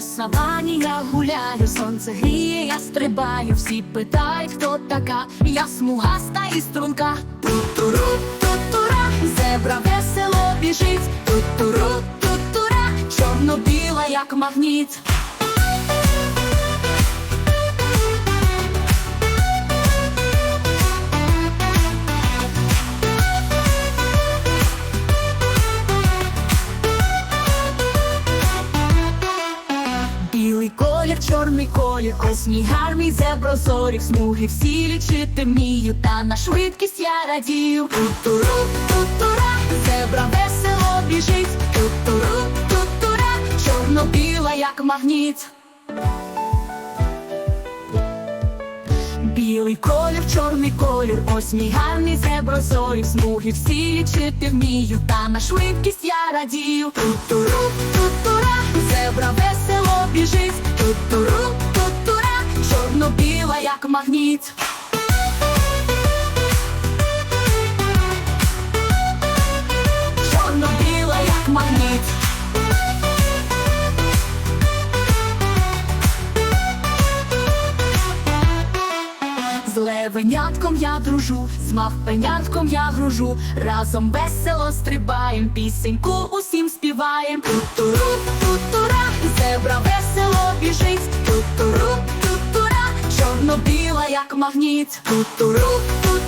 савані я гуляю, сонце гріє, я стрибаю, всі питають, хто така, я смугаста і струнка. Тут-туру, ту-тура, зебра весело біжить, тут туру, тут тура, чорно-біла, як магніт. Чорний колір, ось мій гарний зеброзорів смуги всі лічити вмію, та на швидкість я радію. Ту-туру, ту-тура, зебра весело біжить, ту-туру, ту-тура, чорно-біла, як магніт. Білий колір, чорний колір, ось мій гарний смуги всі лічити вмію, та на швидкість я радію. Ту-туру, ту-туру, ту-тура, чорно-біла, як магніт. Чорно-біла, як магніт. З левенятком я дружу, з мавпенятком я гружу, разом весело стрибаєм, пісеньку усім співаєм. Ту-туру, ту-тура, як магніт. Ту-туру, ту